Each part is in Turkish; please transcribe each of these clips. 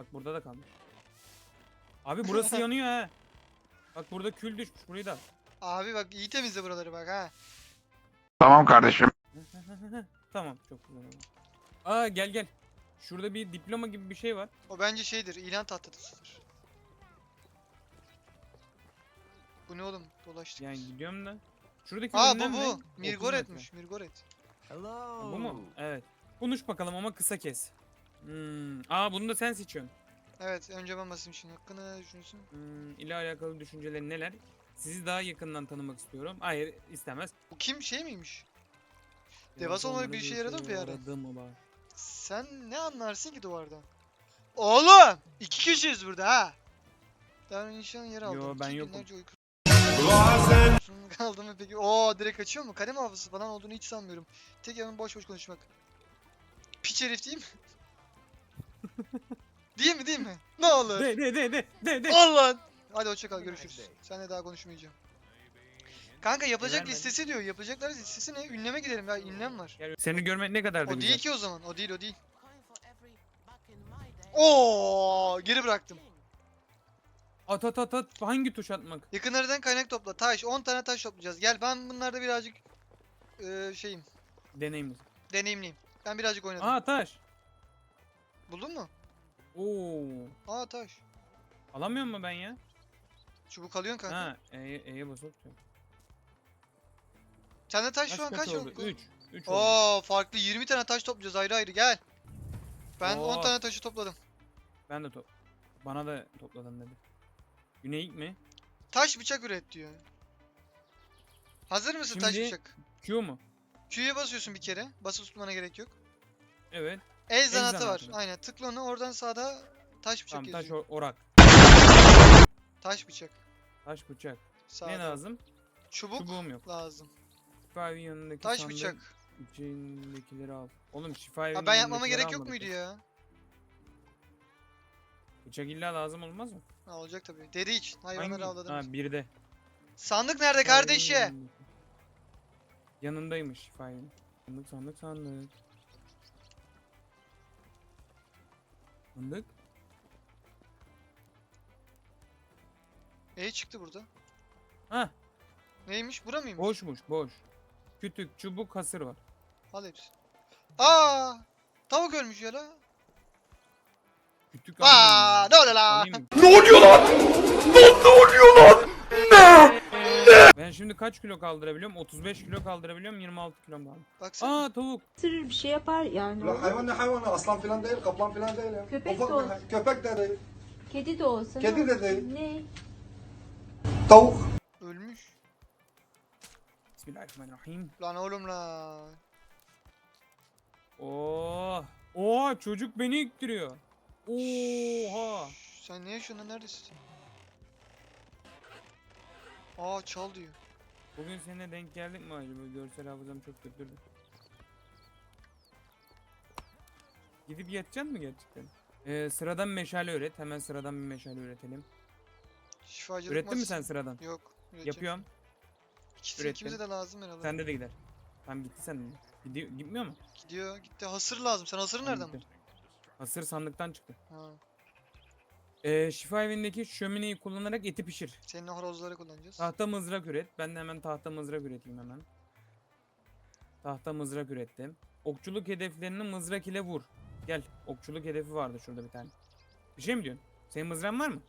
Bak burada da kalmış. Abi burası yanıyor ha. Bak burada kül düşmüş burayı da. Abi bak iyi temizle buraları bak ha. Tamam kardeşim. tamam çok güzel oldu. Aa gel gel. Şurada bir diploma gibi bir şey var. O bence şeydir ilan tahtasıdır. Bu ne oğlum? Dolaştık. Yani biz. gidiyorum da. Şuradaki Aa bu bu. 30 metre. Mirgoret'miş. Mirgoret. Ha, Bu mu? Evet. Konuş bakalım ama kısa kes. Hmm. Aa bunu da sen seçiyorsun. Evet önce ben basayım şimdi. Hakkında ne düşünüyorsun? Hmm, ile alakalı düşüncelerin neler? Sizi daha yakından tanımak istiyorum. Hayır istemez. Bu kim şey miymiş? Devasa olmalı bir işe yaradı mı bir ara? Yaradı mı bak? Sen ne anlarsın ki duvardan? Oğlum! iki kişiyiz burada ha. Ben inşallah yer aldım. Yo, ben İki yokum. günlerce uyku- Kaldım mı peki? Oo direkt kaçıyor mu? Kalem hafızası falan olduğunu hiç sanmıyorum. Tek yanım boş boş konuşmak. Piç herif değil mi? Değil mi değil mi? Ne olur? De de de de de de. Al lan! Hadi hoşçakal görüşürüz. Seninle daha konuşmayacağım. Kanka yapılacak Vermedi. listesi diyor. Yapacaklar listesi ne? Ünleme gidelim ya. Ünlem var. Seni görmek ne kadar da O güzel. değil ki o zaman. O değil o değil. Oo, geri bıraktım. At at at at. Hangi tuş atmak? Yakınlardan kaynak topla. Taş. 10 tane taş toplayacağız. Gel ben bunlarda birazcık eee şeyim. Deneyimli. Deneyimliyim. Ben birazcık oynadım. Aa taş. Buldun mu? Oo. Aa taş. Alamıyor mu ben ya? Çubuk alıyorsun kanka. Ha, E'ye E'ye basıp diyor. Sende taş şu an kaç oldu? yok? 3. 3 oldu. Oo farklı 20 tane taş toplayacağız ayrı ayrı gel. Ben 10 Oo. tane taşı topladım. Ben de top. Bana da topladın dedi. Güney ilk mi? Taş bıçak üret diyor. Hazır mısın taş Şimdi- bıçak? Q mu? Q'ya basıyorsun bir kere. Basıp tutmana gerek yok. Evet. El zanatı var. zanatı. Aynen. Tıkla onu oradan sağda taş bıçak Tamam taş yazıyor. or- orak. Taş bıçak. Taş bıçak. Sağda. Ne lazım? Çubuk Çubuğum yok. lazım. Şifaevi yanındaki Taş sandığın bıçak. içindekileri al. Oğlum şifaevi Ha, ben yapmama gerek yok muydu ya? Bıçak illa lazım olmaz mı? Ha, olacak tabii. Deri iç. Hayvanları Hangi? avladım. Ha birde. Sandık nerede kardeşi? Şifaevinin yanındaki. Yanındaymış şifaevinin. Sandık sandık sandık. Sandık. E çıktı burada. Ha Neymiş? Bura mıymış? boşmuş boş. Kütük, çubuk, hasır var. Al hepsi. Aa! Tavuk ölmüş ya la. Kütük Aa, almayayım ne oluyor la? Alayım mı? Ne oluyor lan? Lan ne oluyor lan? Ben şimdi kaç kilo kaldırabiliyorum? 35 kilo kaldırabiliyorum. 26 kilom kaldı. Baksana. Aa tavuk. ısırır bir şey yapar yani. Lan hayvan ne hayvanı? Aslan filan değil, kaplan filan değil ya. Köpek Ufak de olsun. Köpek de değil. Kedi de olsa. Kedi de olsun? değil. Ne? Tavuk. Ölmüş. Bismillahirrahmanirrahim. Lan oğlum la. Oo. Oo çocuk beni ittiriyor. Oha. Sen ne yaşıyorsun lan? Neredesin? Aa çal diyor. Bugün seninle denk geldik mi acaba? Görsel hafızam çok kötüydü. Gidip yatacaksın mı gerçekten? Ee, sıradan meşale üret. Hemen sıradan bir meşale üretelim. Şifacılık Ürettin mi sen sıradan? Yok. üreteceğim. Yapıyorum. İkisi ürettim. ikimize de lazım herhalde. Sende de gider. Tamam gitti sende. Gidiyor, gitmiyor mu? Gidiyor gitti. Hasır lazım. Sen hasırı nereden gitti. buldun? Hasır sandıktan çıktı. Ha. Ee, şifa evindeki şömineyi kullanarak eti pişir. Senin o horozları kullanacağız. Tahta mızrak üret. Ben de hemen tahta mızrak üreteyim hemen. Tahta mızrak ürettim. Okçuluk hedeflerini mızrak ile vur. Gel. Okçuluk hedefi vardı şurada bir tane. Bir şey mi diyorsun? Senin mızrağın var mı?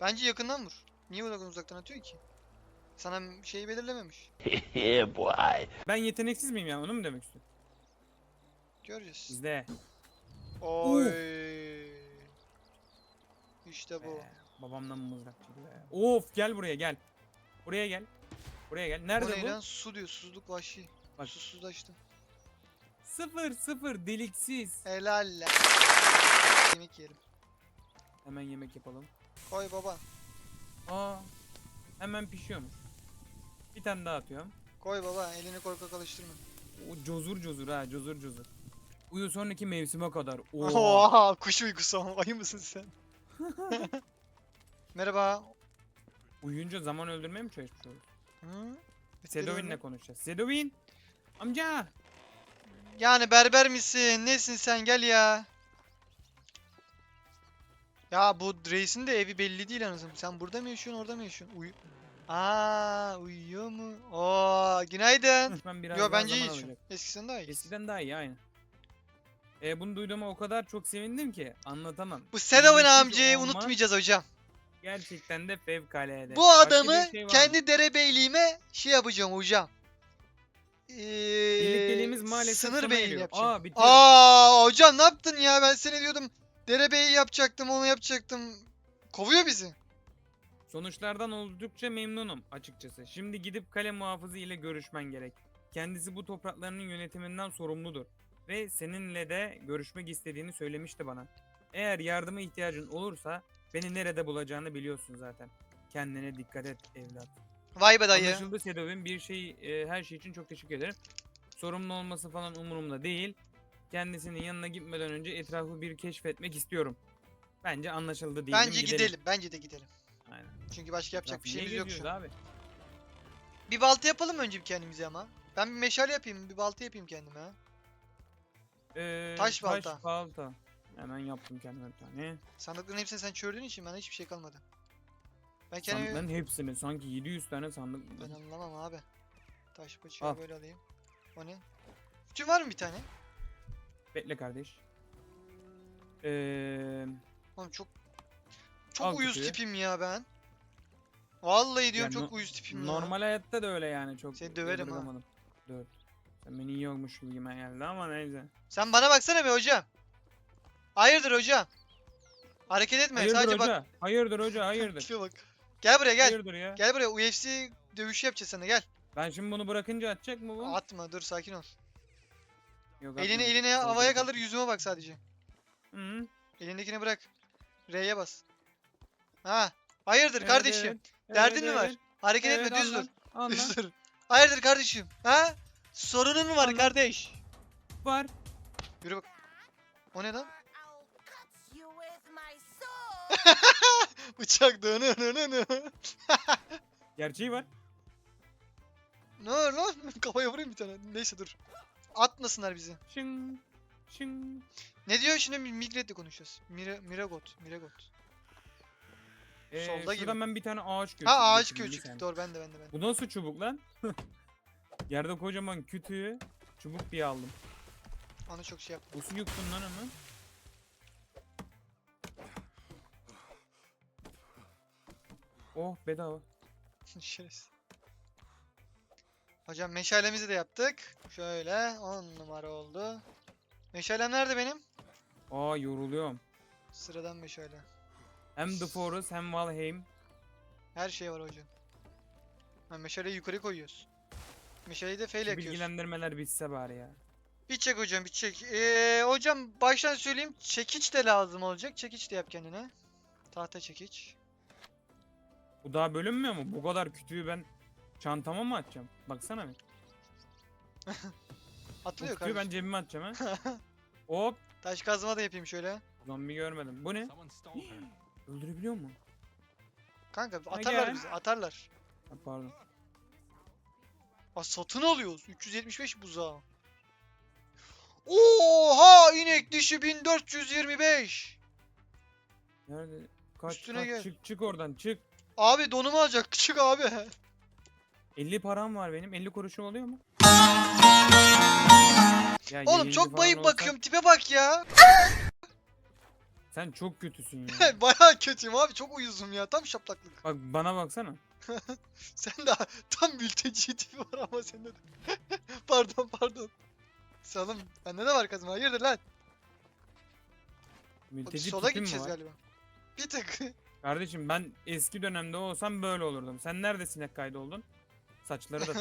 Bence yakından vur. Niye uzaktan uzaktan atıyor ki? Sana şeyi belirlememiş. Ben yeteneksiz miyim ya? Onu mu demek istiyorsun? Göreceğiz. İzle. Oy. İşte bu. Be, babamdan mızrak çıktı be. Of gel buraya gel. Buraya gel. Buraya gel. Bu Nerede ne bu? lan? Su diyor. Susuzluk vahşi. Bak. Susuzlaştım. Sıfır sıfır deliksiz. Helal lan. Yemek yiyelim. Hemen yemek yapalım. Koy baba. Aa. Hemen pişiyormuş. Bir tane daha atıyorum. Koy baba. Elini korkak alıştırma. O cozur cozur ha cozur cozur. Uyu sonraki mevsime kadar. Oo. Oha kuş uykusu ayı mısın sen? Merhaba. Uyuyunca zaman öldürmeye mi çalışmış olur? Hı? Sedowin'le konuşacağız. Sedowin! Amca! Yani berber misin? Nesin sen? Gel ya. Ya bu reisin de evi belli değil anasım. Sen burada mı yaşıyorsun, orada mı yaşıyorsun? Uyu Aa, uyuyor mu? Oo, günaydın. Ben biraz Yo bence iyi. Eskisinden daha iyi. Eskiden daha iyi aynı. E, bunu duyduğuma o kadar çok sevindim ki anlatamam. Bu Ücretsiz amcayı unutmayacağız hocam. Gerçekten de fevkalade. Bu adamı şey kendi derebeyliğime şey yapacağım hocam. Ee, Birlikteliğimiz maalesef sınır beyliği yapacağım. Aa bitiyor. Aa hocam ne yaptın ya? Ben seni diyordum derebeyi yapacaktım, onu yapacaktım. Kovuyor bizi. Sonuçlardan oldukça memnunum açıkçası. Şimdi gidip kale muhafızı ile görüşmen gerek. Kendisi bu topraklarının yönetiminden sorumludur. Ve seninle de görüşmek istediğini söylemişti bana. Eğer yardıma ihtiyacın olursa beni nerede bulacağını biliyorsun zaten. Kendine dikkat et evlat. Vay be dayı. Anlaşıldı Sedov'un bir şey e, her şey için çok teşekkür ederim. Sorumlu olması falan umurumda değil. Kendisinin yanına gitmeden önce etrafı bir keşfetmek istiyorum. Bence anlaşıldı diyelim. Bence gidelim. Bence de gidelim. Aynen. Çünkü başka yapacak Etrafı bir niye şeyimiz yok şu an. abi. Bir balta yapalım önce bir kendimize ama. Ben bir meşale yapayım, bir balta yapayım kendime ha. Ee, Taş balta. balta. Hemen yaptım kendime bir tane. Sandıkların hepsini sen çördüğün için bana hiçbir şey kalmadı. Ben kendime... Sandıkların hepsini sanki 700 tane sandık. Ben anlamam abi. Taş bıçağı Al. böyle alayım. O ne? Bütün var mı bir tane? Bekle kardeş. Ee, Oğlum çok çok Al uyuz kutuyu. tipim ya ben. Vallahi diyorum Ya çok no- uyuz tipim ya. normal hayatta da öyle yani çok. Seni döverim ha. yadırgamadım. Dört. Sen iyi olmuş gibi geldi ama neyse. Sen bana baksana be hocam. Hayırdır hocam? Hareket etme Hayırdır sadece hoca? bak. Hayırdır hoca hayırdır. Tipe bak. Gel buraya gel. Hayırdır ya. Gel buraya UFC dövüşü yapacağız sana gel. Ben şimdi bunu bırakınca atacak mı bu? Atma dur sakin ol. Yok, Elini atmadım. eline havaya kaldır yüzüme bak sadece. Hı -hı. Elindekini bırak. R'ye bas. Ha. Hayırdır Evet, kardeşim? evet. Derdin Evet, mi var? evet. Hareket Evet, etme düz dur. Düz dur. Hayırdır kardeşim? Ha? Sorunun mu var kardeş? Var. Yürü bak. O ne lan? Bıçak dönü dönü Gerçeği var. Ne var lan? Kafaya vurayım bir tane. Neyse dur. Atmasınlar bizi. Şın. Şın. Ne diyor şimdi Migret'le konuşacağız. Mira, Miragot. Miragot. Ee, Solda gibi. şuradan ben bir tane ağaç gördüm. Ha ağaç küçük. Doğru ben de ben de ben de. Bu nasıl çubuk lan? Yerde kocaman kütüğü çubuk diye aldım. Onu çok şey yaptım. Nasıl yuttun lan hemen? Oh bedava. Şerefsiz. Hocam meşalemizi de yaptık. Şöyle 10 numara oldu. Meşalem nerede benim? Aa yoruluyorum. Sıradan meşale. Hem The Forest hem Valheim. Her şey var hocam. Ha, meşaleyi yukarı koyuyoruz. Meşaleyi de Şu feyle yakıyoruz. bilgilendirmeler bitse bari ya. Bir çek hocam bir çek. Ee, hocam baştan söyleyeyim çekiç de lazım olacak. Çekiç de yap kendine. Tahta çekiç. Bu daha bölünmüyor mu? Bu kadar kütüğü ben çantama mı atacağım? Baksana bir. Bu Atılıyor kütüğü ben kardeşim. cebime atacağım ha. Hop. Taş kazma da yapayım şöyle. Zombi görmedim. Bu ne? Öldürebiliyor mu? Kanka atarlar gel. bizi atarlar. Ha, pardon. Aa satın alıyoruz. 375 buzağı. Oha inek dişi 1425. Nerede? Kaç, Üstüne kaç, gel. Çık çık oradan çık. Abi donumu alacak küçük abi. 50 param var benim. 50 kuruşum oluyor mu? Ya Oğlum çok bayıp olsan- bakıyorum tipe bak ya. Sen çok kötüsün ya. Baya kötüyüm abi çok uyuzum ya tam şaplaklık. Bak bana baksana. Sen de tam mülteci tipi var ama sende de. pardon pardon. Salım bende de var kazma hayırdır lan. Mülteci Sola tipim mi gideceğiz var? galiba. Bir tık. Kardeşim ben eski dönemde olsam böyle olurdum. Sen nerede sinek kaydı oldun? Saçları da.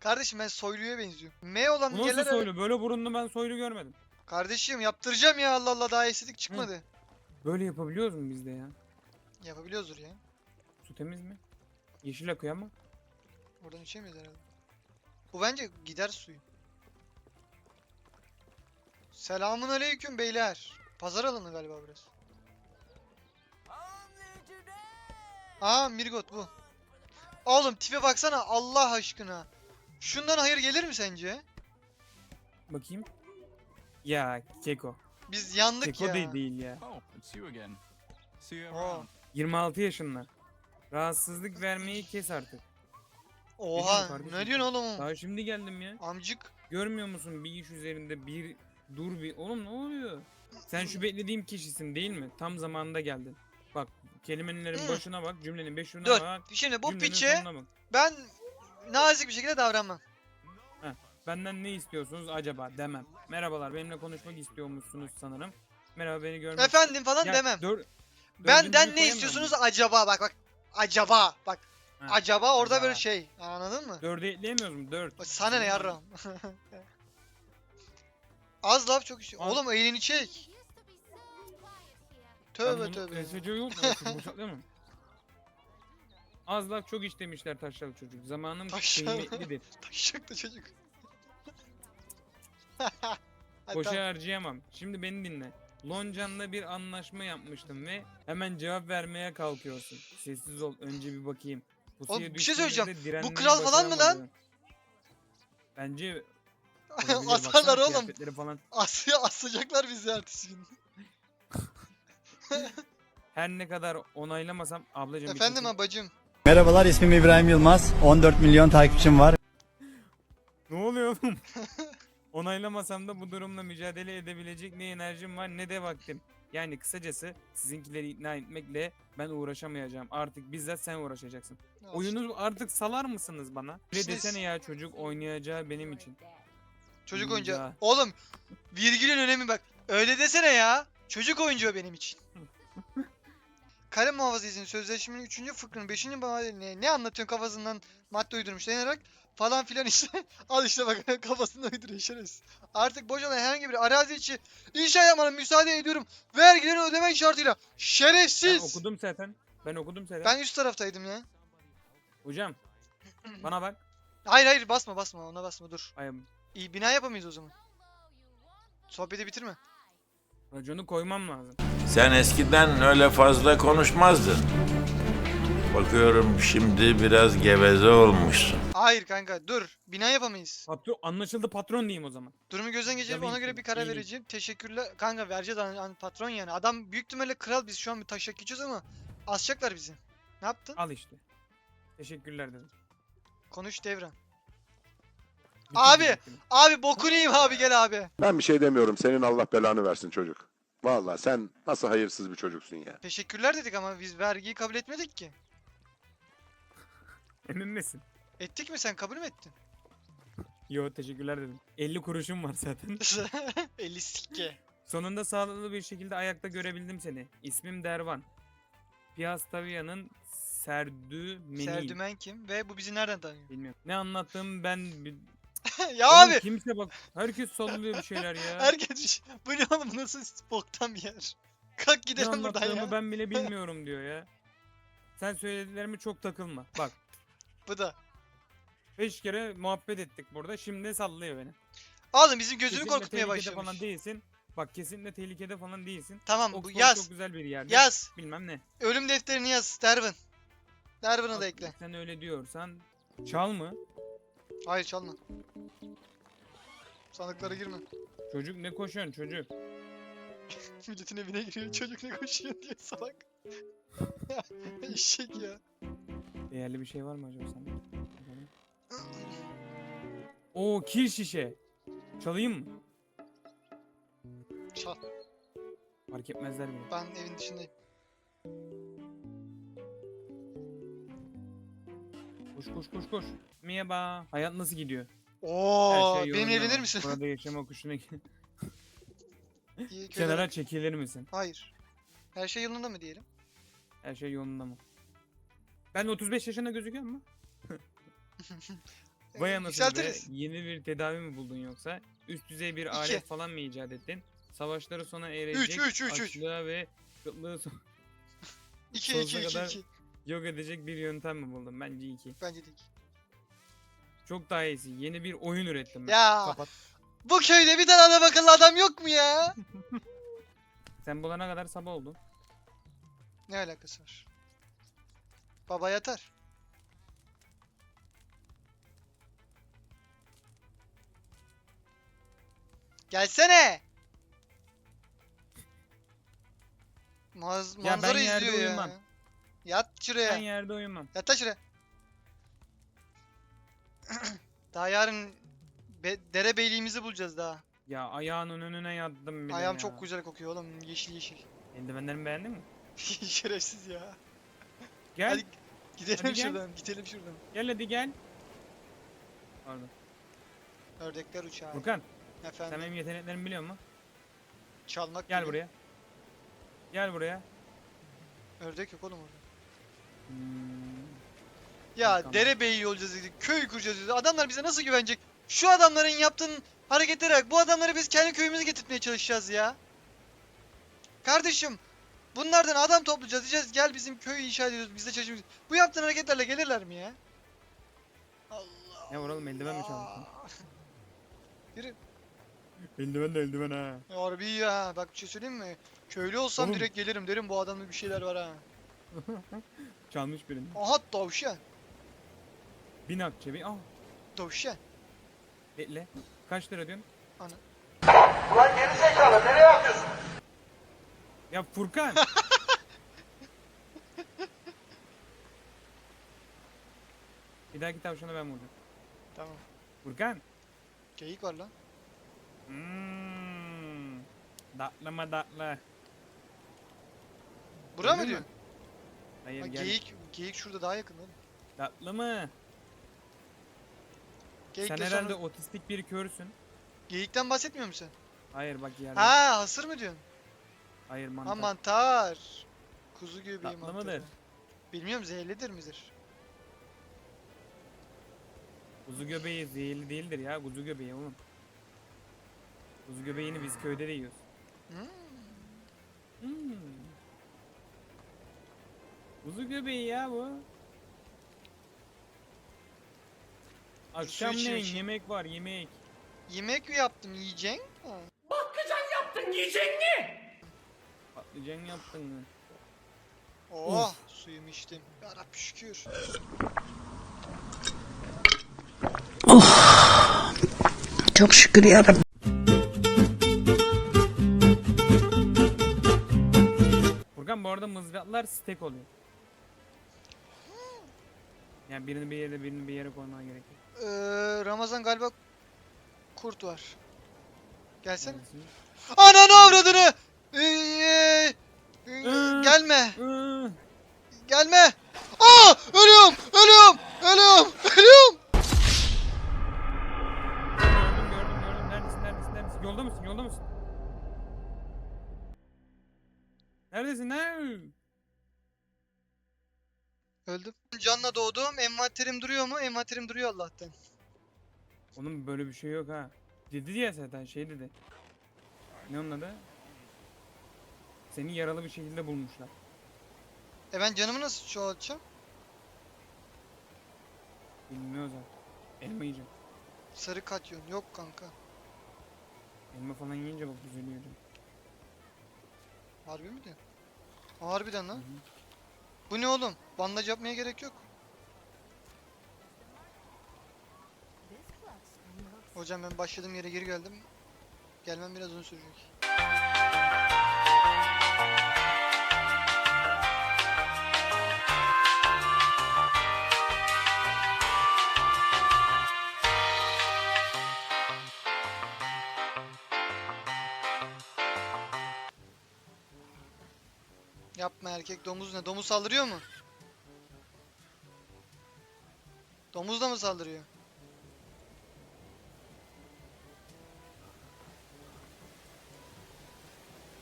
Kardeşim ben soyluya benziyorum. M olan nasıl soylu? Böyle burunlu ben soylu görmedim. Kardeşim yaptıracağım ya Allah Allah daha estetik çıkmadı. Böyle yapabiliyoruz mu biz de ya? Yapabiliyoruzdur ya. Su temiz mi? Yeşil akıyor ama. Oradan içemiyoruz herhalde. Bu bence gider suyu. Selamun aleyküm beyler. Pazar alanı galiba biraz. Aa Mirgot bu. Oğlum tipe baksana Allah aşkına. Şundan hayır gelir mi sence? Bakayım. Ya Keko. Biz yandık Keko ya. değil, değil ya. Oh, it's you again. See you Oo. around. 26 yaşında. Rahatsızlık vermeyi kes artık. Oha kardeşim? ne diyorsun oğlum? Daha şimdi geldim ya. Amcık. Görmüyor musun bir iş üzerinde bir dur bir. Oğlum ne oluyor? Sen şu beklediğim kişisin değil mi? Tam zamanında geldin. Bak kelimelerin Hı. başına bak, cümlenin beşine Dur. bak. Şimdi bu cümlenin piçe sonuna bak. ben nazik bir şekilde davranmam. Benden ne istiyorsunuz acaba demem. Merhabalar benimle konuşmak istiyormuşsunuz sanırım. Merhaba beni görmek Efendim falan Ya, demem. dör- Benden ne koyamıyor istiyorsunuz acaba bak bak. Acaba bak. Ha, Acaba orada acaba. böyle şey. Anladın mı? Dörde ekleyemiyoruz mu? Dört. Sana ne yarram? Az laf çok istiyor. Az- Oğlum elini çek. Tövbe tövbe. SC yok mu? Az laf çok iş demişler taşralı çocuk. Zamanım Taşralı. kıymetlidir. Taşak da çocuk. Boşa harcayamam. Şimdi beni dinle. Loncan'la bir anlaşma yapmıştım ve hemen cevap vermeye kalkıyorsun. Sessiz ol önce bir bakayım. Pusuya Oğlum, bir şey söyleyeceğim. direnmeyi kral falan mı lan? Bence olabilir, Asarlar baksana oğlum. falan. Asya asacaklar bizi ertesi gün. Her ne kadar onaylamasam ablacığım Efendim kesin- abacım. Merhabalar ismim İbrahim Yılmaz. 14 milyon takipçim var. Ne oluyor oğlum? Onaylamasam da bu durumla mücadele edebilecek ne enerjim var ne de vaktim. Yani kısacası sizinkileri ikna etmekle ben uğraşamayacağım. Artık bizzat sen uğraşacaksın. Oyunu artık salar mısınız bana? Öyle İşte- desene ya çocuk oynayacağı benim için. Çocuk oyuncağı. oyuncağı. Oğlum virgülün önemi bak. Öyle desene ya. Çocuk oyuncağı benim için. Kale muhafazasının sözleşmenin 3. fıkrının 5. maddesine ne anlatıyorsun kafasından madde uydurmuş denilerek falan filan işte. Al işte bak kafasında uyduruyor şerefsiz. Artık boşalan herhangi bir arazi içi inşa yapmana müsaade ediyorum. Vergilerini ödemen şartıyla. Ben Şerefsiz. okudum zaten. Ben okudum zaten. Ben üst taraftaydım ya. Hocam bana bak. Hayır hayır basma basma ona basma dur. Ay, İyi bina yapamayız o zaman. Sohbeti bitirme. raconu koymam lazım. Sen eskiden öyle fazla konuşmazdın. Bakıyorum şimdi biraz geveze olmuşsun. Hayır kanka dur. Bina yapamayız. Patron, anlaşıldı patron diyeyim o zaman. Durumu gözden geçirip Tabii ona göre bir karar iyi. vereceğim. Teşekkürler. Kanka vereceğiz an, an- patron yani. Adam büyük ihtimalle kral biz şu an bir taşak geçiyoruz ama asacaklar bizi. Ne yaptın? Al işte. Teşekkürler dedim. Konuş devran. Abi! Abi bokunu yiyeyim abi gel abi. Ben bir şey demiyorum. Senin Allah belanı versin çocuk. Vallahi sen nasıl hayırsız bir çocuksun ya. Teşekkürler dedik ama biz vergiyi kabul etmedik ki. Emin misin? Ettik mi sen kabul mü ettin? Yo teşekkürler dedim. 50 kuruşum var zaten. 50 sikke. Sonunda sağlıklı bir şekilde ayakta görebildim seni. İsmim Dervan. Piastavia'nın Serdümeniyim. Serdümen kim ve bu bizi nereden tanıyor? Bilmiyorum. Ne anlattığımı ben... bi- ya Oğlum abi Kimse bak. Herkes sallıyor bir şeyler ya. herkes bu ne oğlum nasıl boktan bir yer. Kalk ne gidelim buradan anlattığımı ya. ben bile bilmiyorum diyor ya. Sen söylediklerime çok takılma. Bak. Bu da. Beş kere muhabbet ettik burada. Şimdi sallıyor beni. Oğlum bizim gözümü Kesinlikle korkutmaya tehlikede başlamış. falan değilsin. Bak kesinlikle tehlikede falan değilsin. Tamam bu Oxford yaz. çok güzel bir yerde. Yaz. Bilmem ne. Ölüm defterini yaz. Dervin. Dervin'i Bak, da ekle. Sen öyle diyorsan çal mı? Hayır çalma. Sandıklara girme. Çocuk ne koşuyorsun çocuk? Milletin evine giriyor çocuk ne koşuyor diye salak. Eşek ya. Değerli bir şey var mı acaba sende? Bakalım. Oo kil şişe. Çalayım mı? Çal. Fark etmezler bile. Ben evin dışındayım. Koş koş koş koş. Merhaba. Hayat nasıl gidiyor? Oo, Her şey benimle yolunda evlenir misin? Burada yaşama kuşuna İyi, köy kenara çekilir misin? Hayır. Her şey yolunda mı diyelim? Her şey yolunda mı? Ben 35 yaşında gözüküyor mu? Vay anasını be. Yükseltiriz. Yeni bir tedavi mi buldun yoksa? Üst düzey bir alet falan mı icat ettin? Savaşları sona erecek, üç, üç, üç. açlığa ve kıtlığı son- 2 sonsuza 2 2 kadar- 2. yok edecek bir yöntem mi buldun? Bence iyi ki. Bence de iki. Çok daha iyisi. Yeni bir oyun ürettim ben. Ya Kapat. bu köyde bir tane adam akıllı adam yok mu ya? Sen bulana kadar sabah oldu. Ne alakası var? Baba yatar. Gelsene. Maz Ya ben manzara yerde izliyor ya. uyumam. Yat şuraya. Ben yerde uyumam. Yat şuraya. daha yarın be- derebeyliğimizi bulacağız daha. Ya ayağının önüne yattım bile Ayağım ya. çok güzel kokuyor oğlum. Yeşil yeşil. Eldivenlerimi beğendin mi? Şerefsiz ya. Gel. Hadi gidelim Hadi gel. şuradan. Gidelim şuradan. Gel hadi gel. Pardon. Ördekler uçağı. Furkan sen Efendim. benim yeteneklerimi biliyor musun? Çalmak Gel gibi. buraya. Gel buraya. Ördek yok oğlum orada. Hmm. Ya Tamam. derebeyi olacağız dedik. Köy kuracağız dedik. Adamlar bize nasıl güvenecek? Şu adamların yaptığın hareketlere bak. Bu adamları biz kendi köyümüze getirtmeye çalışacağız ya. Kardeşim. Bunlardan adam toplayacağız. Diyeceğiz gel bizim köyü inşa ediyoruz. Biz de çalışıyoruz. Bu yaptığın hareketlerle gelirler mi ya? Allah. Ne var oğlum eldiven mi çaldın? Allah. Yürü. Eldiven de eldiven ha. Harbi ya. Bak bir şey söyleyeyim mi? Köylü olsam Oğlum. direkt gelirim derim bu adamda bir şeyler var ha. Çalmış birini. Aha tavşan. Bin akçe bir. Ah Tavşan. bekle. Kaç lira diyorsun? Ana. Ulan geri zekalı nereye atıyorsun? Ya Furkan. bir dahaki tavşana ben vuracağım. Tamam. Furkan. Geyik var lan. Hmm. Datlı mı datlı? Bura mı mü? diyorsun? Hayır Ha, gel. geyik, geyik şurada daha yakın oğlum. Datlı mı? Geyik Sen de herhalde sonra- otistik bir körsün. Geyikten bahsetmiyor musun Hayır bak yerde. Ha hasır mı diyorsun? Hayır mantar. Ha mantar. Kuzu göbeği Tatlı mantarı. mıdır? Bilmiyorum zehirlidir midir? Kuzu göbeği zehirli değildir ya. Kuzu göbeği oğlum. Kuzu göbeğini biz köyde de yiyoruz. Hmm. Hmm. Kuzu göbeği ya bu. Akşamleyin içiyor. yemek var yemek. Yemek mi yaptım yiyeceksin? Ha. Patlıcan yaptın mı? Oh suyumu içtim. Yarabbi şükür. Çok şükür yarabbim. Furkan bu arada mızraklar stack oluyor. Yani birini bir yere birini bir yere koyman gerekiyor. Ee, Ramazan galiba kurt var. Gelsene. Ananı avradını! Ee, gelme. Gelme. Aa! Ölüyorum! Ölüyorum! Ölüyorum! Ölüyorum! Gördüm gördüm gördüm. Neredesin neredesin neredesin? Yolda mısın yolda mısın? Neredesin ne? Öldüm. Canla doğdum. Envanterim duruyor mu? Envanterim duruyor Allah'tan. Oğlum böyle bir şey yok ha. Dedi ya zaten şey dedi. Ne onun adı? Seni yaralı bir şekilde bulmuşlar. E ben canımı nasıl çoğaltacağım? Bilmiyoruz artık. Elma yiyeceğim. Sarı katyon. Yok kanka. Elma falan yiyince bak düzeliyor. canım. Harbi mi diyorsun? Harbiden Hı lan. hı. Bu ne oğlum? Bandaj yapmaya gerek yok. Hocam ben başladığım yere geri geldim. Gelmem biraz uzun sürecek. Erkek domuz ne? Domuz saldırıyor mu? Domuz da mı saldırıyor?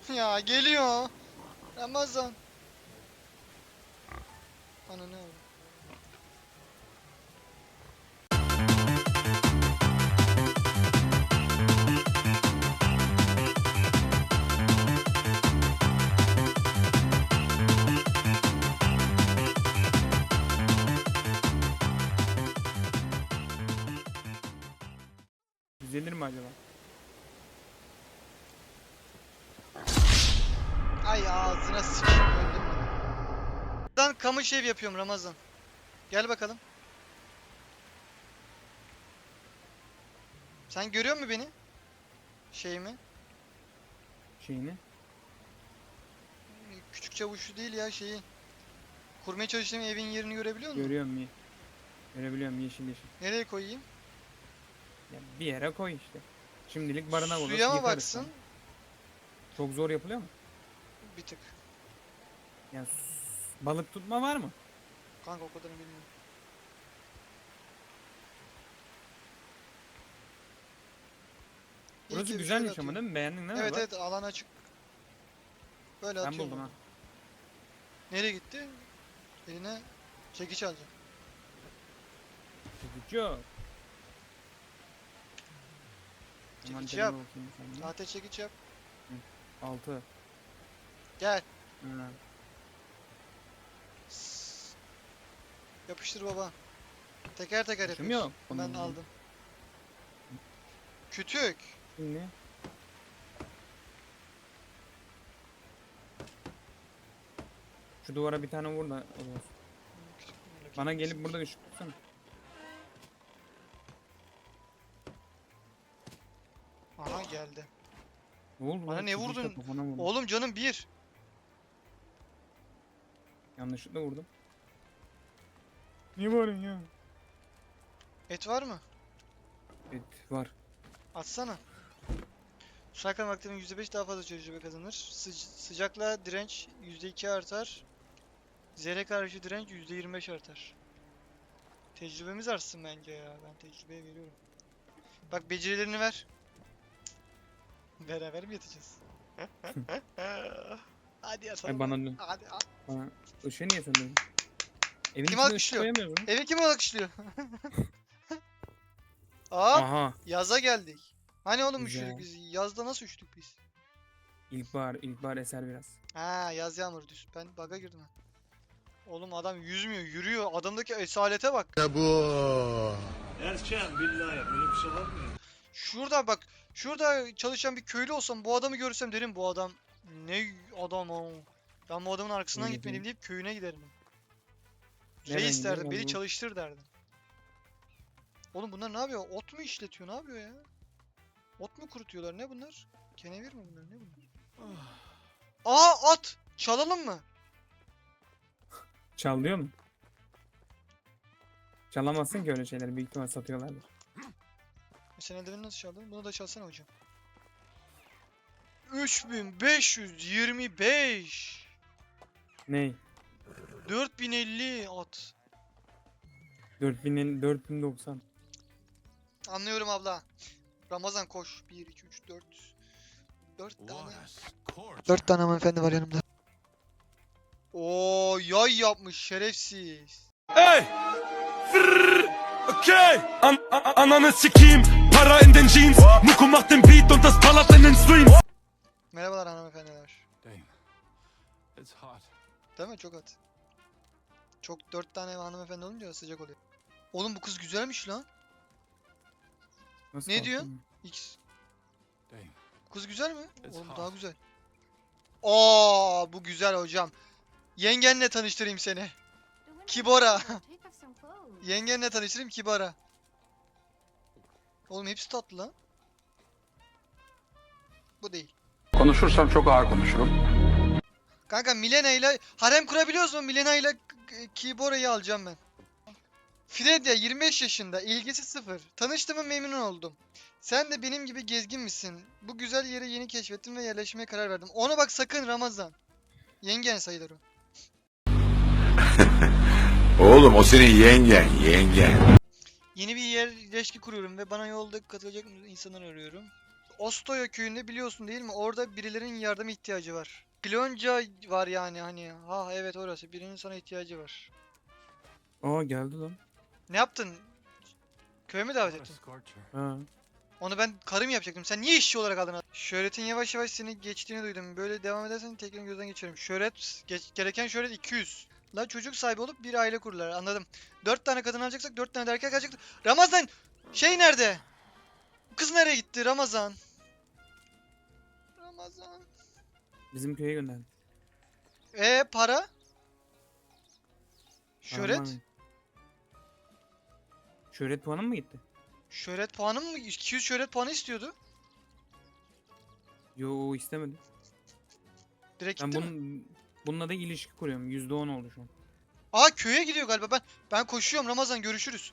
ya geliyor. Ramazan. Ana ne Düzelir mi acaba? Ay ağzına sıçayım öldüm ben. Ben kamış ev yapıyorum Ramazan. Gel bakalım. Sen görüyor musun beni? Şey mi? Şeyini. Küçük çavuşu değil ya şeyi. Kurmaya çalıştığım evin yerini görebiliyor musun? Görüyorum ye. Görebiliyorum yeşil yeşil. Nereye koyayım? Ya bir yere koy işte. Şimdilik barınak olur. Suya mı yıkarız baksın? sonra. Çok zor yapılıyor mu? Bir tık. Yani s- balık tutma var mı? Kanka o kadarını bilmiyorum. İyi Burası bir güzelmiş şeyler ama atıyor. değil mi? Beğendin değil mi? Evet Bak, evet alan açık. Böyle Ben atıyorum. buldum ha. Nereye gitti? Eline çekiç alacağım. Çekiç yok. Aman Çekiç yap. Tahta çekiç yap. Altı. Gel. Ha. Sss. Yapıştır baba. Teker teker yapıyorsun. yok. Ben Onun- aldım. Kütük. Şimdi. Şu duvara bir tane vur da olur. Bana gelip burada ışık tutsana. Geldi. Ne oldu Bana lan? ne vurdun? kafana. Oğlum canım bir. Yanlışlıkla vurdum. Niye bağırıyorsun ya? Et var mı? Evet var. Atsana. Şarkı vaktinin %5 daha fazla tecrübe kazanır. Sıc- sıcakla direnç %2 artar. Zehre karşı direnç %25 artar. Tecrübemiz artsın bence ya. Ben tecrübeye veriyorum. Bak becerilerini ver. Beraber mi yatacağız? Hadi yatalım. Ay bana dön. Hadi. hadi. Bana ışığı niye söndürdün? Evin Kim alkışlıyor? Eve kim alkışlıyor? Aa, Aha. yaza geldik. Hani oğlum Güzel. üşüdük biz? Yazda nasıl üşüdük biz? İlkbahar, ilkbahar eser biraz. Ha yaz yağmur düz. Ben bug'a girdim ha. Oğlum adam yüzmüyor, yürüyor. Adamdaki esalete bak. Erken billahi böyle bir şey var mı? Şurada bak. Şurada çalışan bir köylü olsam bu adamı görsem derim bu adam ne adam o. Ben bu adamın arkasından Öyle gitmeliyim deyip köyüne giderim. Nereden Reis gidiyor? derdim, Ben beni bu- çalıştır derdim. Oğlum bunlar ne yapıyor? Ot mu işletiyor? Ne yapıyor ya? Ot mu kurutuyorlar? Ne bunlar? Kenevir mi bunlar? Ne bunlar? Aa at! Çalalım mı? Çalıyor mu? Çalamazsın ki öyle şeyleri. Büyük ihtimal satıyorlardır. Sen eldiveni nasıl çaldın? Bunu da çalsana hocam. 3525 Ney? 4050 at. 4000'in 4090. Anlıyorum abla. Ramazan koş. 1 2 3 4 4 What tane. a scorch. 4 tane hanımefendi var yanımda. Oo yay yapmış şerefsiz. Hey! Frrrr! Okay! An an ananı sikeyim. Para in den Jeans. Muku macht den Beat und das ballert in den Streams. Merhabalar hanımefendiler. Damn. It's hot. Değil mi? Çok at. Çok 4 tane hanımefendi olunca sıcak oluyor. Oğlum bu kız güzelmiş lan. Nasıl Ne ya? X. Damn. Kız güzel mi? It's Oğlum hot. daha güzel. Aa bu güzel hocam. Yengenle tanıştırayım seni. Kibora. Yengenle tanıştırayım Kibara. Oğlum hepsi tatlı lan. Bu değil. Konuşursam çok ağır konuşurum. Kanka Milena ile harem kurabiliyoruz mu? Milena ile Kibora'yı alacağım ben. Fredya 25 yaşında, ilgisi sıfır. Tanıştığıma memnun oldum. Sen de benim gibi gezgin misin? Bu güzel yeri yeni keşfettim ve yerleşmeye karar verdim. Ona bak sakın Ramazan. Yengen sayılır o. Oğlum o senin yengen, yengen. Yeni bir yerleşki kuruyorum ve bana yolda katılacak insanlar arıyorum. Ostoya köyünde biliyorsun değil mi? Orada birilerinin yardıma ihtiyacı var. Klonca var yani hani. Ha evet orası. Birinin sana ihtiyacı var. Aa geldi lan. Ne yaptın? Köye mi davet ettin? Ha. Onu ben karım yapacaktım. Sen niye işçi olarak aldın? Şöhretin yavaş yavaş seni geçtiğini duydum. Böyle devam edersen tekrar gözden geçiririm. Şöhret, geç- gereken şöhret 200. La çocuk sahibi olup bir aile kururlar. Anladım. 4 tane kadın alacaksak 4 tane de erkek alacaktık. Ramazan! Şey nerede? Kız nereye gitti Ramazan? Ramazan. Bizim köye gönderdi. E para? Şöhret? Aman. Şöhret puanı mı gitti? Şöhret puanı mı? 200 şöhret puanı istiyordu. Yo istemedim. Direkt Ben gitti mi? bunun, bununla da ilişki kuruyorum. %10 oldu şu an. Aa köye gidiyor galiba. Ben ben koşuyorum Ramazan görüşürüz.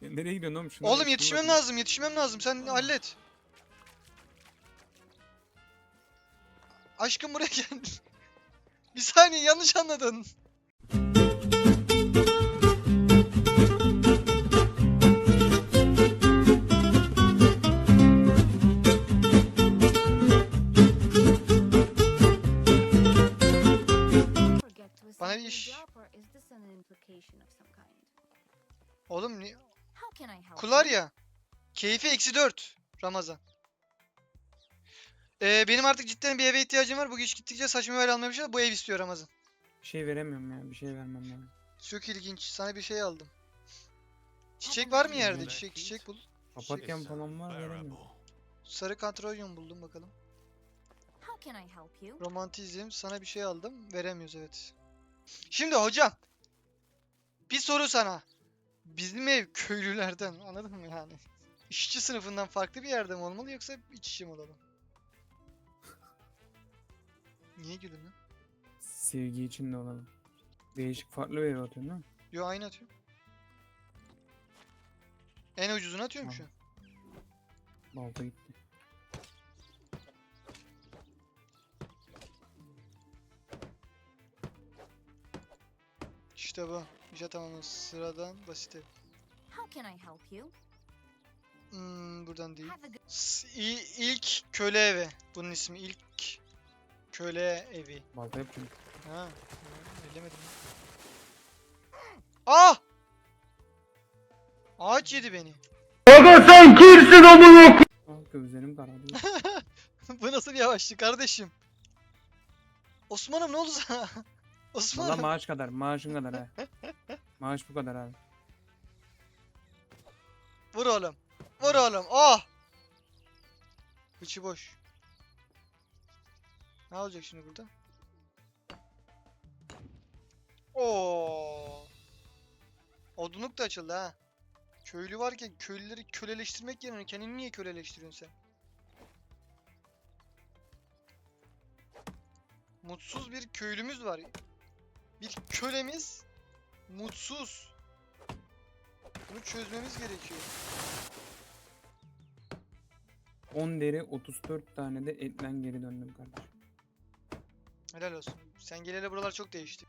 Ya Nereye gidiyorsun oğlum? Şuna Oğlum yetişmem lazım, yetişmem lazım. Sen hallet. Aşkım buraya gel. Bir saniye yanlış anladın. Oğlum ni- Kular ya. Keyfi eksi 4. Ramazan. Ee, benim artık cidden bir eve ihtiyacım var. Bu iş gittikçe saçma yer almaya başladı. Bu ev istiyor Ramazan. Bir şey veremiyorum ya. Bir şey vermem lazım. Çok ilginç. Sana bir şey aldım. Çiçek var mı yerde? Çiçek çiçek bul. Papatyam It's falan var veremiyorum. Sarı kantrolyum buldum bakalım. How can I help you? Romantizm. Sana bir şey aldım. Veremiyoruz evet. Şimdi hocam. Bir soru sana. Bizim ev köylülerden anladın mı yani? İşçi sınıfından farklı bir yerde mi olmalı yoksa iç içe mi olalım? Niye güldün lan? Sevgi içinde olalım. Değişik farklı bir ev atıyorsun değil mi? Yo aynı atıyorum. En ucuzunu atıyorum şu an. Balta gitti. İşte bu. İşe tamamız. Sıradan basit ev. How can I help you? Hmm, buradan değil. S- i- ilk köle evi. Bunun ismi ilk köle evi. Balta yapacağım. Ha. ha, Bilemedim. Ah! Ağaç yedi beni. Ah gözlerim karardı. Bu nasıl bir yavaşlık kardeşim? Osman'ım ne oldu sana? Valla Osman'ım. maaş kadar. Maaşın kadar ha. Maaş bu kadar abi. Vur oğlum. Vur oğlum. Oh! İçi boş. Ne olacak şimdi burada? Oo. Odunluk da açıldı ha. Köylü varken köylüleri köleleştirmek yerine kendini niye köleleştiriyorsun sen? Mutsuz bir köylümüz var. Bir kölemiz mutsuz. Bunu çözmemiz gerekiyor. 10 deri 34 tane de etten geri döndüm kardeşim. Helal olsun. Sen geleli buralar çok değişti.